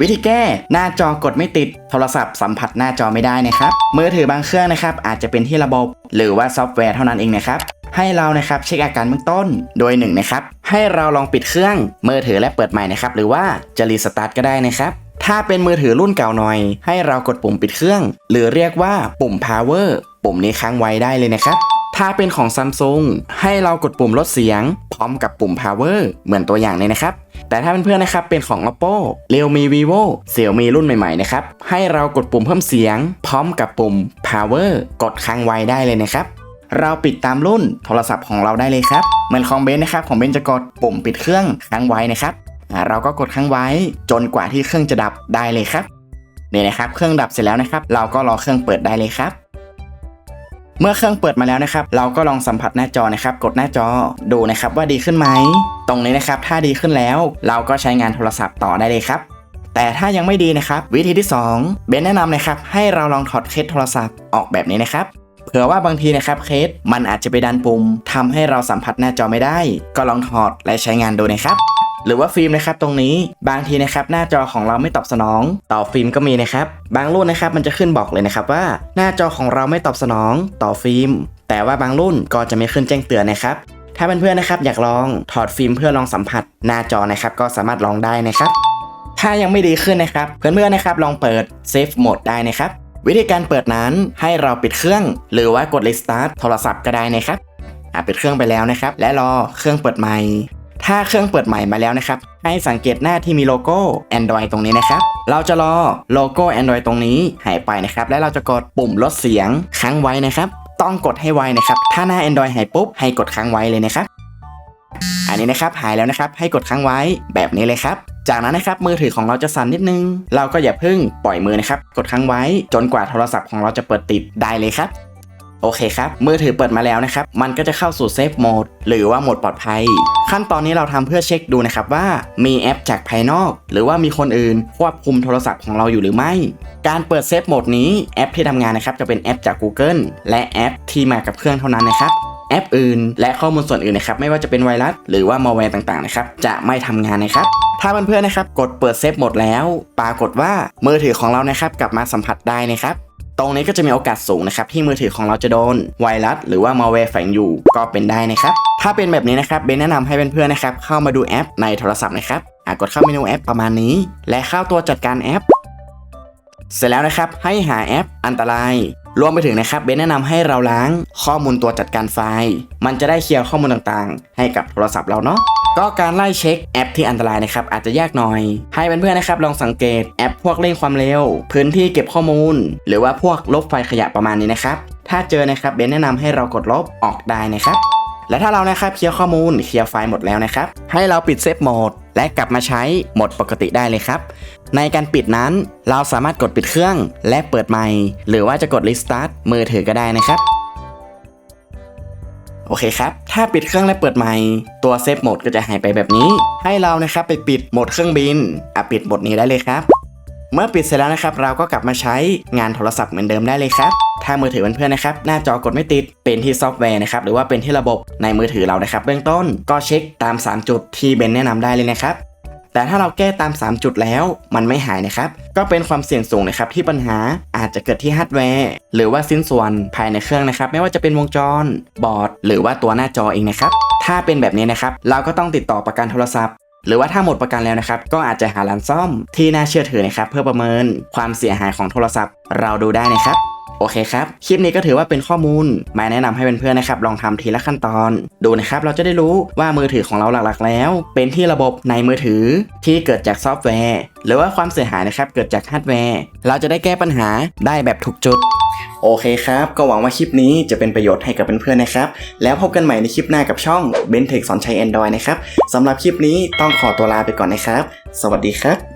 วิธีแก้หน้าจอกดไม่ติด โทรศัพท์สัมผัสหน้าจอไม่ได้นะครับมือถือบางเครื่องนะครับอาจจะเป็นที่ระบบ หรือว่าซอฟต์แวร์เท่านั้นเองนะครับให้เรานะครับเช็คอาการเบื้องต้นโดยหนึ่งนะครับให้เราลองปิดเครื่องมือถือและเปิดใหม่นะครับหรือว่าจะรีสตาร์ทก็ได้นะครับถ้าเป็นมือถือรุ่นเก่าหน่อย ให้เรากดปุ่มปิดเครื่อง หรือเรียกว่าปุ่ม power ปุ่มนี้ค้างไว้ได้เลยนะครับ ถ้าเป็นของ Samsung ให้เรากดปุ่มลดเสียง พร้อมกับปุ่ม power เหมือนตัวอย่างเลยนะครับ แต่ถ้าเพื่อนๆนะครับเป็นของ Oppo Realme Vivo Xiaomi รุ่นใหม่ๆนะครับ ให้เรากดปุ่มเพิ่มเสียง พร้อมกับปุ่ม power กดค้างไว้ได้เลยนะครับเราปิดตามรุ่นโทรศัพท์ของเราได้เลยครับ เหมือนของเบนนะครับของเบนจะกดปุ่มปิดเครื่องค้างไว้นะครับอ่าเราก็กดค้างไว้จนกว่าที่เครื่องจะดับได้เลยครับเนี่ยนะครับ เครื่องดับเสร็จแล้วนะครับ เราก็รอเครื่องเปิดได้เลยครับ เมื่อเครื่องเปิดมาแล้วนะครับ เราก็ลองสัมผัสหน้าจอนะครับ กดหน้าจอดูนะครับว่าดีขึ้นไหม ตรงนี้นะครับ ถ้าดีขึ้นแล้ว เราก็ใช้งานโทรศัพท์ต่อได้เลยครับแต่ถ้ายังไม่ดีนะครับ วิธีที่ 2 เบนแนะนำนะครับ ให้เราลองถอดเคสโทรศัพท์ออกแบบนี้นะครับเผื่อว่าบางทีนะครับเคสมันอาจจะไปดันปุ่มทำให้เราสัมผัสหน้าจอไม่ได้ ก็ลองถอดและใช้งานดูนะครับ หรือว่าฟิล์มนะครับตรงนี้บางทีนะครับหน้าจอของเราไม่ตอบสนอง ต่อฟิล์มก็มีนะครับ บางรุ่นนะครับมันจะขึ้นบอกเลยนะครับว่าหน้าจอของเราไม่ตอบสนอง ต่อฟิล์ม แต่ว่าบางรุ่นก็จะไม่ขึ้นแจ้งเตือนนะครับถ้าเพื่อนๆนะครับอยากลองถอดฟิล์มเพื่อลองสัมผัส หน้าจอนะครับก็สามารถลองได้นะครับ ถ้ายังไม่ดีขึ้นนะครับ เพื่อนๆนะครับลองเปิด Safe Mode ได้นะครับ วิธีการเปิดนั้นให้เราปิดเครื่อง หรือว่ากด Restart โทรศัพท์ก็ได้นะครับอะปิดเครื่องไปแล้วนะครับ และรอเครื่องเปิดใหม่ ถ้าเครื่องเปิดใหม่มาแล้วนะครับ ให้สังเกตหน้าที่มีโลโก้ Android ตรงนี้นะครับ เราจะรอโลโก้ Android ตรงนี้หายไปนะครับ และเราจะกดปุ่มลดเสียงค้างไว้นะครับ ต้องกดให้ไวนะครับ ถ้าหน้า Android หายปุ๊บ ให้กดค้างไว้เลยนะครับ อันนี้นะครับหายแล้วนะครับ ให้กดค้างไว้แบบนี้เลยครับ จากนั้นนะครับมือถือของเราจะสั่นนิดนึง เราก็อย่าเพิ่งปล่อยมือนะครับ กดค้างไว้จนกว่าโทรศัพท์ของเราจะเปิดติดได้เลยครับ โอเคครับ มือถือเปิดมาแล้วนะครับ มันก็จะเข้าสู่เซฟโหมดหรือว่าโหมดปลอดภัย ขั้นตอนนี้เราทำเพื่อเช็คดูนะครับว่ามีแอปจากภายนอก หรือว่ามีคนอื่นควบคุมโทรศัพท์ของเราอยู่หรือไม่ การเปิดเซฟโหมดนี้แอปที่ทำงานนะครับจะเป็นแอปจาก Google และแอปที่มากับเครื่องเท่านั้นนะครับแอปอื่น และข้อมูลส่วนอื่นนะครับไม่ว่าจะเป็นไวรัสหรือว่ามาแวร์ต่างๆนะครับจะไม่ทำงานนะครับถ้าเพื่อนๆนะครับกดเปิดเซฟหมดแล้ว ปรากฏว่ามือถือของเรานะครับกลับมาสัมผัสได้นะครับ ตรงนี้ก็จะมีโอกาสสูงนะครับที่มือถือของเราจะโดนไวรัสหรือว่ามาแวร์แฝงอยู่ก็เป็นได้นะครับ ถ้าเป็นแบบนี้นะครับเบนแนะนำให้เพื่อนๆนะครับเข้ามาดูแอปในโทรศัพท์นะครับอะกดเข้าเมนูแอปประมาณนี้ และเข้าตัวจัดการแอป เสร็จแล้วนะครับให้หาแอปอันตรายรวมไปถึงนะครับเบนแนะนำให้เราล้างข้อมูลตัวจัดการไฟล์ มันจะได้เคลียร์ข้อมูลต่างๆ ให้กับโทรศัพท์เราเนาะ ก็การไล่เช็คแอปที่อันตรายนะครับอาจจะยากหน่อย ให้เพื่อนๆนะครับลองสังเกตแอปพวกเร่งความเร็ว พื้นที่เก็บข้อมูล หรือว่าพวกลบไฟล์ขยะประมาณนี้นะครับ ถ้าเจอนะครับเบนแนะนำให้เรากดลบออกได้นะครับ และถ้าเรานะครับเคลียร์ข้อมูลเคลียร์ไฟล์หมดแล้วนะครับ ให้เราปิดเซฟโหมดและกลับมาใช้โหมดปกติได้เลยครับในการปิดนั้นเราสามารถกดปิดเครื่องและเปิดใหม่ หรือว่าจะกด Restart มือถือก็ได้นะครับ โอเคครับ ถ้าปิดเครื่องและเปิดใหม่ ตัวเซฟโหมดก็จะหายไปแบบนี้ ให้เรานะครับไปปิดโหมดเครื่องบินอะปิดโหมดนี้ได้เลยครับ เมื่อปิดเสร็จแล้วนะครับ เราก็กลับมาใช้งานโทรศัพท์เหมือนเดิมได้เลยครับถ้ามือถือเพื่อนๆนะครับ หน้าจอกดไม่ติด เป็นที่ซอฟต์แวร์นะครับ หรือว่าเป็นที่ระบบในมือถือเรานะครับ เบื้องต้นก็เช็คตาม 3 จุดที่เบนแนะนำได้เลยนะครับ แต่ถ้าเราแก้ตาม 3 จุดแล้ว มันไม่หายนะครับ ก็เป็นความเสี่ยงสูงนะครับที่ปัญหาอาจจะเกิดที่ฮาร์ดแวร์ หรือว่าสิ้นส่วนภายในเครื่องนะครับ ไม่ว่าจะเป็นวงจร บอร์ด หรือว่าตัวหน้าจอเองนะครับ ถ้าเป็นแบบนี้นะครับ เราก็ต้องติดต่อประกันโทรศัพท์ หรือว่าถ้าหมดประกันแล้วนะครับ ก็อาจจะหาร้านซ่อมที่น่าเชื่อถือนะครับ เพื่อประเมินความเสียหายของโทรศัพท์ เราดูได้นะครับ โอเคครับ คลิปนี้ก็ถือว่าเป็นข้อมูลมาแนะนำให้เพื่อนๆนะครับ ลองทำทีละขั้นตอน ดูนะครับ เราจะได้รู้ว่ามือถือของเราหลักๆ แล้ว เป็นที่ระบบในมือถือที่เกิดจากซอฟต์แวร์ หรือว่าความเสียหายนะครับ เกิดจากฮาร์ดแวร์ เราจะได้แก้ปัญหาได้แบบถูกจุด โอเคครับ ก็หวังว่าคลิปนี้จะเป็นประโยชน์ให้กับเพื่อนๆนะครับ แล้วพบกันใหม่ในคลิปหน้ากับช่อง b e n t e c h สอนใช้ Android นะครับสำหรับคลิปนี้ต้องขอตัวลาไปก่อนนะครับ สวัสดีครับ